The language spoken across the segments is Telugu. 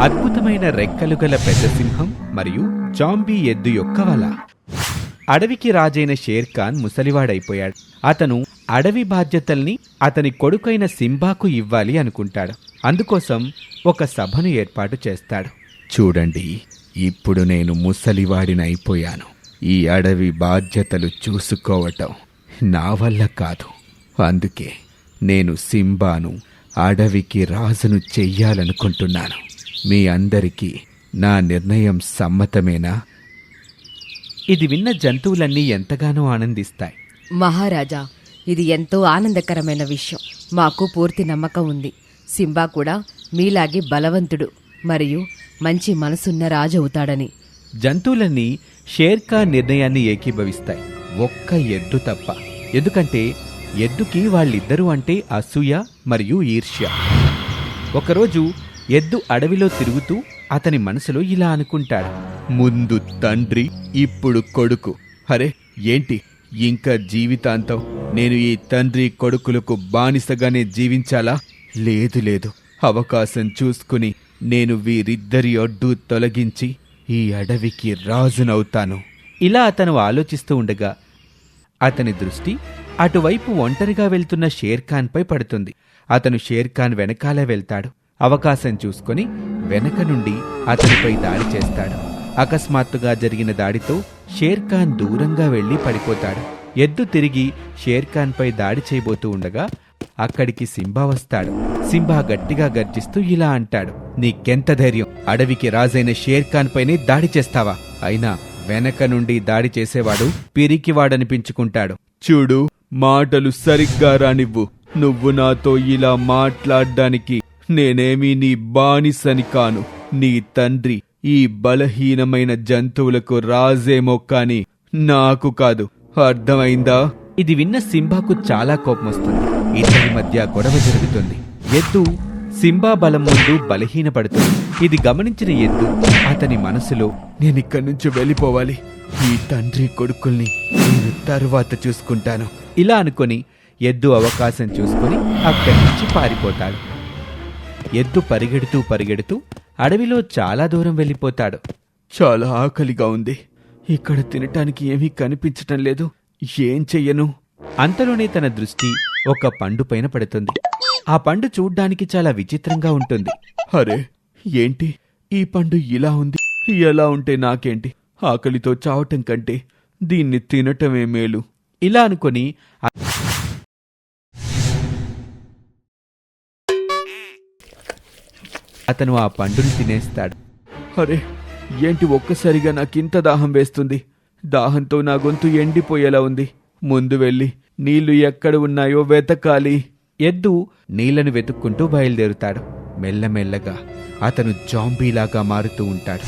అద్భుతమైన రెక్కలు గల పెద్ద సింహం మరియు జాంబీ ఎద్దు యొక్క వల. అడవికి రాజైన షేర్ ఖాన్ ముసలివాడైపోయాడు. అతను అడవి బాధ్యతల్ని అతని కొడుకైన సింబాకు ఇవ్వాలి అనుకుంటాడు. అందుకోసం ఒక సభను ఏర్పాటు చేస్తాడు. చూడండి ఇప్పుడు నేను ముసలివాడినైపోయాను. ఈ అడవి బాధ్యతలు చూసుకోవటం నా వల్ల కాదు. అందుకే నేను సింబాను అడవికి రాజును చెయ్యాలనుకుంటున్నాను. మీ అందరికీ నా నిర్ణయం సమ్మతమేనా? ఇది విన్న జంతువులన్నీ ఎంతగానో ఆనందిస్తాయి. మహారాజా ఇది ఎంతో ఆనందకరమైన విషయం. మాకు పూర్తి నమ్మకం ఉంది. సింబా కూడా మీలాగే బలవంతుడు మరియు మంచి మనసున్న రాజు అవుతాడని జంతువులన్నీ షేర్ఖా నిర్ణయాన్ని ఏకీభవిస్తాయి. ఒక్క ఎద్దు తప్ప. ఎందుకంటే ఎద్దుకి వాళ్ళిద్దరూ అంటే అసూయ మరియు ఈర్ష్య. ఒకరోజు ఎద్దు అడవిలో తిరుగుతూ అతని మనసులో ఇలా అనుకుంటాడు. ముందు తండ్రి ఇప్పుడు కొడుకు. అరే ఏంటి? ఇంకా జీవితాంతం నేను ఈ తండ్రి కొడుకులకు బానిసగానే జీవించాలా? లేదు లేదు. అవకాశం చూసుకుని నేను వీరిద్దరి అడ్డు తొలగించి ఈ అడవికి రాజునవుతాను. ఇలా అతను ఆలోచిస్తూ ఉండగా అతని దృష్టి అటువైపు ఒంటరిగా వెళ్తున్న షేర్ఖాన్పై పడుతుంది. అతను షేర్ఖాన్ వెనకాలే వెళ్తాడు. అవకాశం చూసుకొని వెనక నుండి అతనిపై దాడి చేస్తాడు. అకస్మాత్తుగా జరిగిన దాడితో షేర్ఖాన్ దూరంగా వెళ్ళి పడిపోతాడు. ఎద్దు తిరిగి షేర్ఖాన్పై దాడి చేయబోతూ ఉండగా అక్కడికి సింబా వస్తాడు. సింబా గట్టిగా గర్జిస్తూ ఇలా అంటాడు నీకెంత ధైర్యం? అడవికి రాజైన షేర్ఖాన్ పైనే దాడి చేస్తావా? అయినా వెనక నుండి దాడి చేసేవాడు పిరికివాడనిపించుకుంటాడు. చూడు మాటలు సరిగ్గా రానివ్వు. నువ్వు నాతో ఇలా మాట్లాడ్డానికి నేనేమీ నీ బానిసని కాను. నీ తండ్రి ఈ బలహీనమైన జంతువులకు రాజేమో కాని నాకు కాదు. అర్థమైందా? ఇది విన్న సింబాకు చాలా కోపం వస్తుంది. ఇద్దరి మధ్య గొడవ జరుగుతుంది. ఎద్దు సింబా బలం ముందు బలహీనపడుతుంది. ఇది గమనించిన ఎద్దు అతని మనసులో నేనిక్కడి నుంచి వెళ్ళిపోవాలి. ఈ తండ్రి కొడుకుల్ని నేను తరువాత చూసుకుంటాను. ఇలా అనుకొని ఎద్దు అవకాశం చూసుకొని అక్కడి నుంచి పారిపోతాడు. ఎద్దు పరిగెడుతూ పరిగెడుతూ అడవిలో చాలా దూరం వెళ్ళిపోతాడు. చాలా ఆకలిగా ఉంది. ఇక్కడ తినటానికి ఏమీ కనిపించటం లేదు. ఏం చెయ్యను? అంతలోనే తన దృష్టి ఒక పండు పైన పడుతుంది. ఆ పండు చూడ్డానికి చాలా విచిత్రంగా ఉంటుంది. అరే ఏంటి? ఈ పండు ఇలా ఉంది. ఎలా ఉంటే నాకేంటి? ఆకలితో చావటం కంటే దీన్ని తినటమే మేలు. ఇలా అనుకొని అతను ఆ పండుని తినేస్తాడు. అరే ఏంటి ఒక్కసారిగా నాకింత దాహం వేస్తుంది? దాహంతో నా గొంతు ఎండిపోయేలా ఉంది. ముందు వెళ్ళి నీళ్ళు ఎక్కడ ఉన్నాయో వెతకాలి. ఎద్దు నీళ్ళను వెతుక్కుంటూ బయలుదేరుతాడు. మెల్లమెల్లగా అతను జాంబీలాగా మారుతూ ఉంటాడు.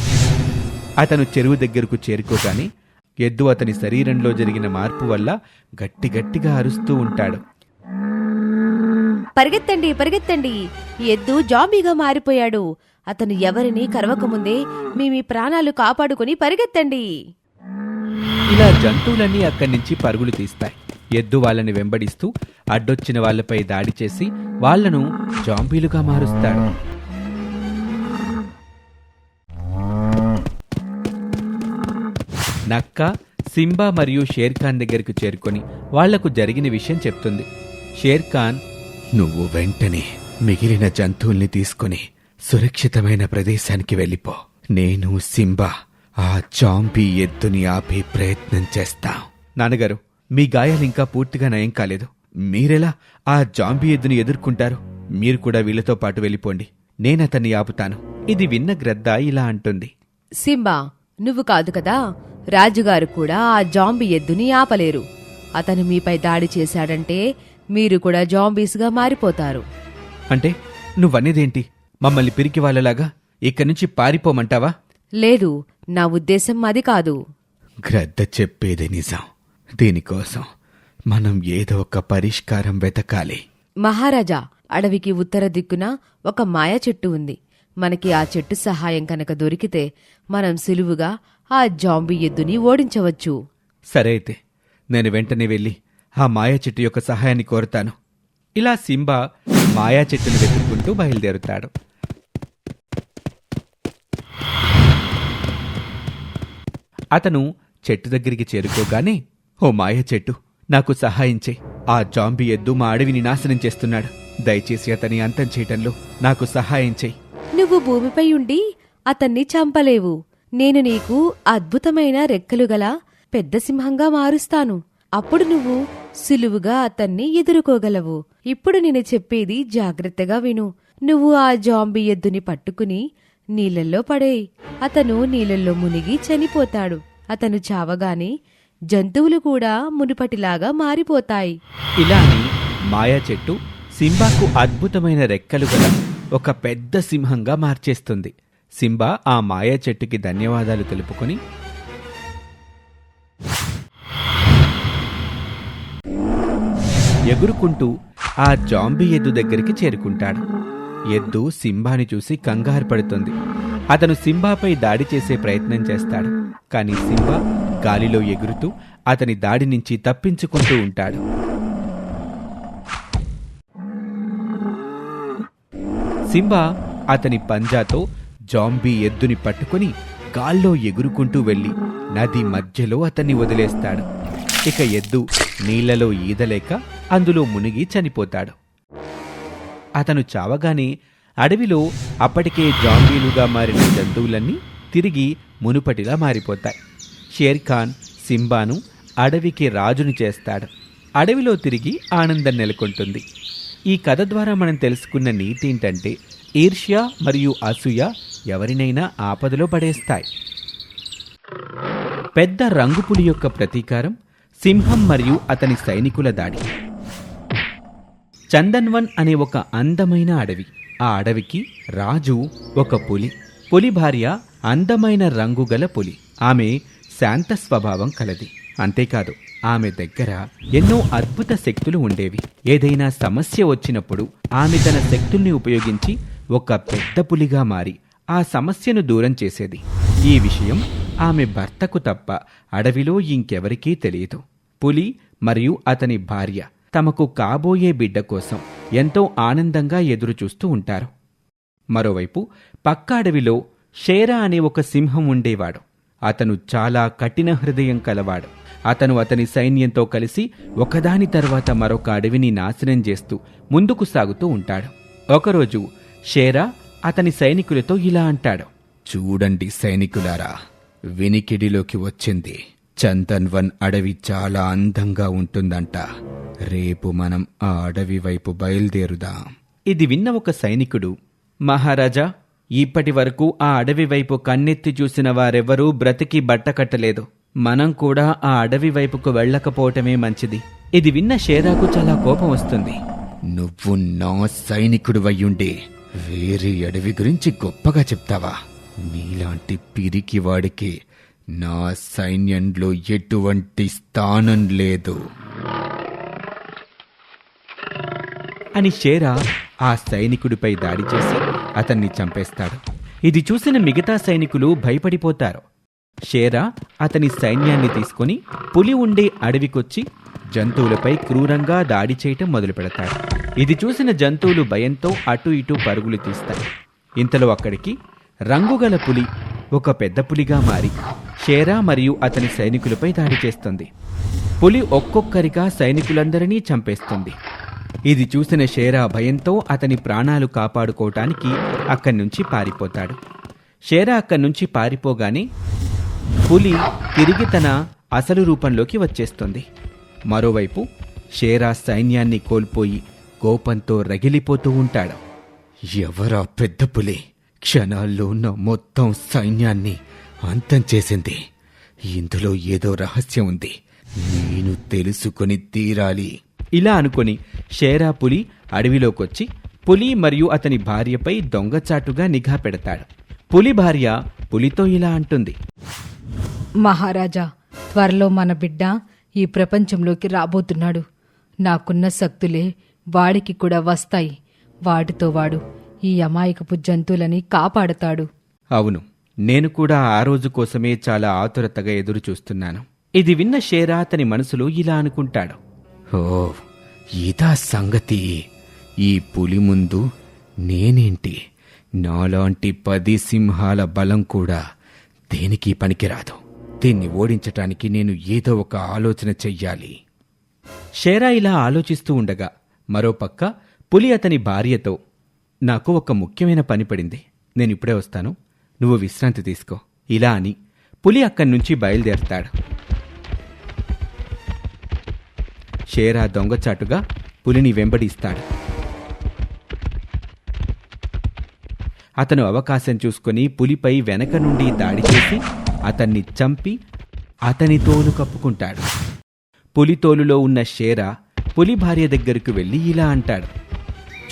అతను చెరువు దగ్గరకు చేరుకోగానే ఎద్దు అతని శరీరంలో జరిగిన మార్పు వల్ల గట్టి గట్టిగా అరుస్తూ ఉంటాడు. పరిగెత్తండి పరిగెత్తండి. ఎద్దు జాంబీగా మారిపోయాడు. అతను ఎవరిని కరవకముందే మీ మీ ప్రాణాలు కాపాడుకుని పరిగెత్తండి. ఇలా జంతువులన్నీ అక్కడి నుంచి పరుగులు తీస్తాయి. ఎద్దు వాళ్ళని వెంబడిస్తూ అడ్డొచ్చిన వాళ్ళపై దాడి చేసి వాళ్ళను జాంబీలుగా మారుస్తాడు. నక్క సింబా మరియు షేర్ ఖాన్ చేరుకొని వాళ్ళకు జరిగిన విషయం చెప్తుంది. షేర్ ఖాన్ నువ్వు వెంటనే మిగిలిన జంతువుల్ని తీసుకుని సురక్షితమైన ప్రదేశానికి వెళ్ళిపో. నేను సింబా ఆ చాంపి ఎద్దుని ఆపే ప్రయత్నం చేస్తాం. నాన్నగారు మీ గాయాలు ఇంకా పూర్తిగా నయం కాలేదు. మీరెలా ఆ జాంబీ ఎద్దుని ఎదుర్కొంటారు? మీరు కూడా వీళ్ళతో పాటు వెళ్ళిపోండి. నేనతన్ని ఆపుతాను. ఇది విన్న గ్రద్ద ఇలా అంటుంది. సింబా నువ్వు కాదు కదా? రాజుగారు కూడా ఆ జాంబీ ఎద్దుని ఆపలేరు. అతను మీపై దాడి చేశాడంటే మీరు కూడా జాంబీస్గా మారిపోతారు. అంటే నువ్వనేదేంటి? మమ్మల్ని పిరికి వాళ్ళలాగా ఇక్కడి నుంచి పారిపోమంటావా? లేదు నా ఉద్దేశం అది కాదు. గ్రద్ద చెప్పేది నిజం. దీనికోసం మనం ఏదో ఒక పరిష్కారం వెతకాలి. మహారాజా అడవికి ఉత్తర దిక్కున ఒక మాయ చెట్టు ఉంది. మనకి ఆ చెట్టు సహాయం కనుక దొరికితే మనం సులువుగా ఆ జాంబీ ఎద్దుని ఓడించవచ్చు. సరే అయితే నేను వెంటనే వెళ్ళి ఆ మాయా చెట్టు యొక్క సహాయాన్ని కోరుతాను. ఇలా సింబా మాయా చెట్టును వెతుక్కుంటూ బయలుదేరుతాడు. అతను చెట్టు దగ్గరికి చేరుకోగానే ఓ మాయా చెట్టు నాకు సహాయం చేయి. ఆ జాంబి ఎద్దు మా అడవిని నాశనం చేస్తున్నాడు. దయచేసి అతని అంతం చేయటంలో నాకు సహాయం చేయి. నువ్వు భూమిపై ఉండి అతన్ని చంపలేవు. నేను నీకు అద్భుతమైన రెక్కలు గల పెద్ద సింహంగా మారుస్తాను. అప్పుడు నువ్వు సులువుగా అతన్ని ఎదుర్కోగలవు. ఇప్పుడు నేను చెప్పేది జాగ్రత్తగా విను. నువ్వు ఆ జాంబీ ఎద్దుని పట్టుకుని నీళ్ళల్లో పడేయి. అతను నీళ్ళల్లో మునిగి చనిపోతాడు. అతను చావగానే జంతువులు కూడా మునుపటిలాగా మారిపోతాయి. ఇలా మాయా చెట్టు సింబాకు అద్భుతమైన రెక్కలు గల ఒక పెద్ద సింహంగా మార్చేస్తుంది. సింబా ఆ మాయా చెట్టుకి ధన్యవాదాలు తెలుపుకొని ఎగురుకుంటూ ఆ జాంబీ ఎద్దు దగ్గరికి చేరుకుంటాడు. ఎద్దు సింబాని చూసి కంగారు పడుతుంది. అతను సింబాపై దాడి చేసే ప్రయత్నం చేస్తాడు. కానీ సింబా గాలిలో ఎగురుతూ అతని దాడి నుంచి తప్పించుకుంటూ ఉంటాడు. సింబా అతని పంజాతో జాంబీ ఎద్దుని పట్టుకుని గాల్లో ఎగురుకుంటూ వెళ్ళి నది మధ్యలో అతన్ని వదిలేస్తాడు. ఇక ఎద్దు నీళ్ళలో ఈదలేక అందులో మునిగి చనిపోతాడు. అతను చావగానే అడవిలో అప్పటికే జాంబీలుగా మారిన జంతువులన్నీ తిరిగి మునుపటిలా మారిపోతాయి. షేర్ ఖాన్ సింబాను అడవికి రాజుని చేస్తాడు. అడవిలో తిరిగి ఆనందం నెలకొంటుంది. ఈ కథ ద్వారా మనం తెలుసుకున్న నీతి ఏంటంటే ఈర్ష్య మరియు అసూయ ఎవరినైనా ఆపదలో పడేస్తాయి. పెద్ద రంగుపులి యొక్క ప్రతీకారం సింహం మరియు అతని సైనికుల దాడి. చందన్వన్ అనే ఒక అందమైన అడవి. ఆ అడవికి రాజు ఒక పులి. పులి భార్య అందమైన రంగుగల పులి. ఆమె శాంత స్వభావం కలది. అంతేకాదు ఆమె దగ్గర ఎన్నో అద్భుత శక్తులు ఉండేవి. ఏదైనా సమస్య వచ్చినప్పుడు ఆమె తన శక్తుల్ని ఉపయోగించి ఒక పెద్ద పులిగా మారి ఆ సమస్యను దూరం చేసేది. ఈ విషయం ఆమె భర్తకు తప్ప అడవిలో ఇంకెవరికీ తెలియదు. పులి మరియు అతని భార్య తమకు కాబోయే బిడ్డ కోసం ఎంతో ఆనందంగా ఎదురుచూస్తూ ఉంటారు. మరోవైపు పక్క అడవిలో షేరా అనే ఒక సింహం ఉండేవాడు. అతను చాలా కఠిన హృదయం కలవాడు. అతను అతని సైన్యంతో కలిసి ఒకదాని తర్వాత మరొక అడవిని నాశనం చేస్తూ ముందుకు సాగుతూ ఉంటాడు. ఒకరోజు షేరా అతని సైనికులతో ఇలా అంటాడు. చూడండి సైనికులారా వినికిడిలోకి వచ్చింది. చందన్వన్ అడవి చాలా అందంగా ఉంటుందంట. రేపు మనం ఆ అడవి వైపు బయలుదేరుదాం. ఇది విన్న ఒక సైనికుడు. మహారాజా ఇప్పటి వరకు ఆ అడవి వైపు కన్నెత్తి చూసిన వారెవ్వరూ బ్రతికి బట్టకట్టలేదు మనం కూడా ఆ అడవి వైపుకు వెళ్ళకపోవటమే మంచిది. ఇది విన్న షేరాకు చాలా కోపం వస్తుంది. నువ్వు నా సైనికుడు వయ్యుండి వేరే అడవి గురించి గొప్పగా చెప్తావా? నీలాంటి పిరికి వాడికి నా సైన్యంలో ఎటువంటి స్థానం లేదు. అని షేరా ఆ సైనికుడిపై దాడి చేసి అతన్ని చంపేస్తాడు. ఇది చూసిన మిగతా సైనికులు భయపడిపోతారు. షేరా అతని సైన్యాన్ని తీసుకుని పులి ఉండే అడవికొచ్చి జంతువులపై క్రూరంగా దాడి చేయటం మొదలు పెడతాడు. ఇది చూసిన జంతువులు భయంతో అటు ఇటు పరుగులు తీస్తాయి. ఇంతలో అక్కడికి రంగుగల పులి ఒక పెద్ద పులిగా మారి షేరా మరియు అతని సైనికులపై దాడి చేస్తుంది. పులి ఒక్కొక్కరిగా సైనికులందరినీ చంపేస్తుంది. ఇది చూసిన షేరా భయంతో అతని ప్రాణాలు కాపాడుకోవటానికి అక్కడి నుంచి పారిపోతాడు. షేరా అక్కడి నుంచి పారిపోగానే పులి తిరిగి తన అసలు రూపంలోకి వచ్చేస్తుంది. మరోవైపు షేరా సైన్యాన్ని కోల్పోయి కోపంతో రగిలిపోతూ ఉంటాడు. ఎవరా పెద్ద పులి? క్షణాల్లో నా మొత్తం సైన్యాన్ని అంతం చేసింది. ఇందులో ఏదో రహస్యం ఉంది. నేను తెలుసుకొని తీరాలి. ఇలా అనుకొని షేరా పులి అడవిలోకొచ్చి పులి మరియు అతని భార్యపై దొంగచాటుగా నిఘా పెడతాడు. పులి భార్య పులితో ఇలా అంటుంది. మహారాజా త్వరలో మన బిడ్డ ఈ ప్రపంచంలోకి రాబోతున్నాడు. నాకున్న శక్తులే వాడికి కూడా వస్తాయి. వాటితో వాడు ఈ అమాయకపు జంతువులని కాపాడతాడు. అవును నేను కూడా ఆ రోజు కోసమే చాలా ఆతురతగా ఎదురు చూస్తున్నాను. ఇది విన్న షేరా అతని మనసులో ఇలా అనుకుంటాడు. ఓ ఇదా సంగతి. ఈ పులి ముందు నేనేంటి? నాలాంటి పది సింహాల బలం కూడా దేనికి పనికిరాదు. దీన్ని ఓడించటానికి నేను ఏదో ఒక ఆలోచన చెయ్యాలి. షేరా ఇలా ఆలోచిస్తూ ఉండగా మరోపక్క పులి అతని భార్యతో నాకు ఒక ముఖ్యమైన పని పడింది. నేను ఇప్పుడే వస్తాను. నువ్వు విశ్రాంతి తీసుకో. ఇలా అని పులి అక్కడి నుంచి బయలుదేరతాడు. షేరా దొంగచాటుగా పులిని వెంబడిస్తాడు. అతను అవకాశం చూసుకొని పులిపై వెనక నుండి దాడి చేసి అతన్ని చంపి అతని తోలు కప్పుకుంటాడు. పులి తోలులో ఉన్న షేర పులి భార్య దగ్గరకు వెళ్ళి ఇలా అంటాడు.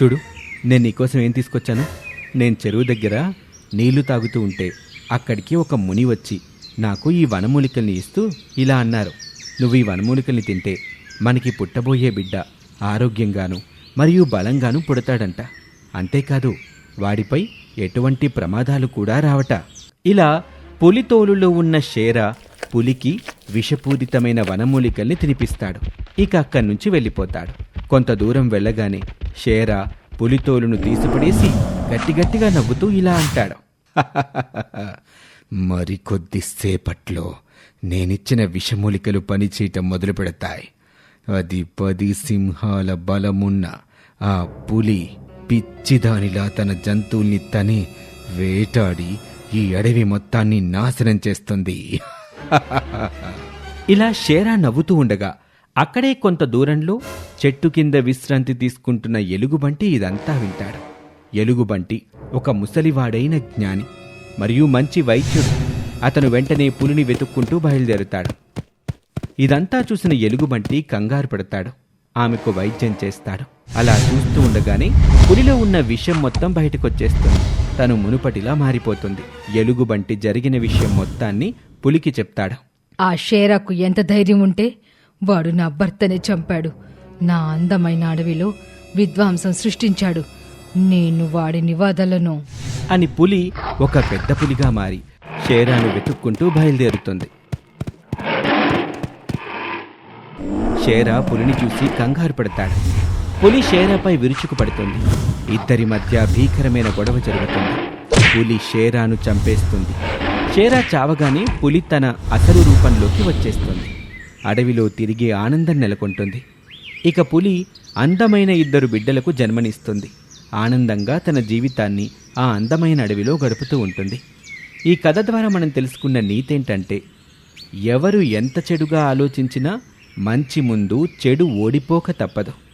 చూడు నేను నీకోసం ఏం తీసుకొచ్చాను? నేను చెరువు దగ్గర నీళ్ళు తాగుతూ ఉంటే అక్కడికి ఒక ముని వచ్చి నాకు ఈ వనమూలికల్ని ఇస్తూ ఇలా అన్నారు. నువ్వు ఈ వనమూలికల్ని తింటే మనకి పుట్టబోయే బిడ్డ ఆరోగ్యంగాను మరియు బలంగాను పుడతాడంట. అంతేకాదు వాడిపై ఎటువంటి ప్రమాదాలు కూడా రావట. ఇలా పులితోలులో ఉన్న షేర పులికి విషపూరితమైన వనమూలికల్ని తినిపిస్తాడు. ఇక అక్కడి నుంచి వెళ్ళిపోతాడు. కొంత దూరం వెళ్ళగానే షేర పులితోలును తీసిపడేసి గట్టిగట్టిగా నవ్వుతూ ఇలా అంటాడు. మరికొద్దిసేపట్లో నేనిచ్చిన విషమూలికలు పనిచేయటం మొదలు పెడతాయి. అది పది సింహాల బలమున్న ఆ పులి పిచ్చిదానిలా తన జంతువుల్ని తనే వేటాడి ఈ అడవి మొత్తాన్ని నాశనం చేస్తుంది. ఇలా షేరా నవ్వుతూ ఉండగా అక్కడే కొంత దూరంలో చెట్టు కింద విశ్రాంతి తీసుకుంటున్న ఎలుగుబంటి ఇదంతా వింటాడు. ఎలుగుబంటి ఒక ముసలివాడైన జ్ఞాని మరియు మంచి వైద్యుడు. అతను వెంటనే పులిని వెతుక్కుంటూ బయలుదేరుతాడు. ఇదంతా చూసిన ఎలుగుబంటి కంగారు పడతాడు. ఆమెకు వైద్యం చేస్తాడు. అలా చూస్తూ ఉండగానే పులిలో ఉన్న విషయం మొత్తం బయటకొచ్చేస్తుంది. తను మునుపటిలా మారిపోతుంది. ఎలుగుబంటి జరిగిన విషయం మొత్తాన్ని పులికి చెప్తాడు. ఆ షేరాకు ఎంత ధైర్యం ఉంటే వాడు నా భర్తని చంపాడు. నా అందమైన అడవిలో విద్వాంసం సృష్టించాడు. నేను వాడి నివాదలను అని పులి ఒక పెద్ద పులిగా మారి షేరాను వెతుక్కుంటూ బయలుదేరుతుంది. షేరా పులిని చూసి కంగారు పడతాడు. పులి షేరాపై విరుచుకు పడుతుంది. ఇద్దరి మధ్య భీకరమైన గొడవ జరుగుతుంది. పులి షేరాను చంపేస్తుంది. షేరా చావగానే పులి తన అసలు రూపంలోకి వచ్చేస్తుంది. అడవిలో తిరిగే ఆనందం నెలకొంటుంది. ఇక పులి అందమైన ఇద్దరు బిడ్డలకు జన్మనిస్తుంది. ఆనందంగా తన జీవితాన్ని ఆ అందమైన అడవిలో గడుపుతూ ఉంటుంది. ఈ కథ ద్వారా మనం తెలుసుకున్న నీతేంటంటే ఎవరు ఎంత చెడుగా ఆలోచించినా మంచి ముందు చెడు ఓడిపోక తప్పదు.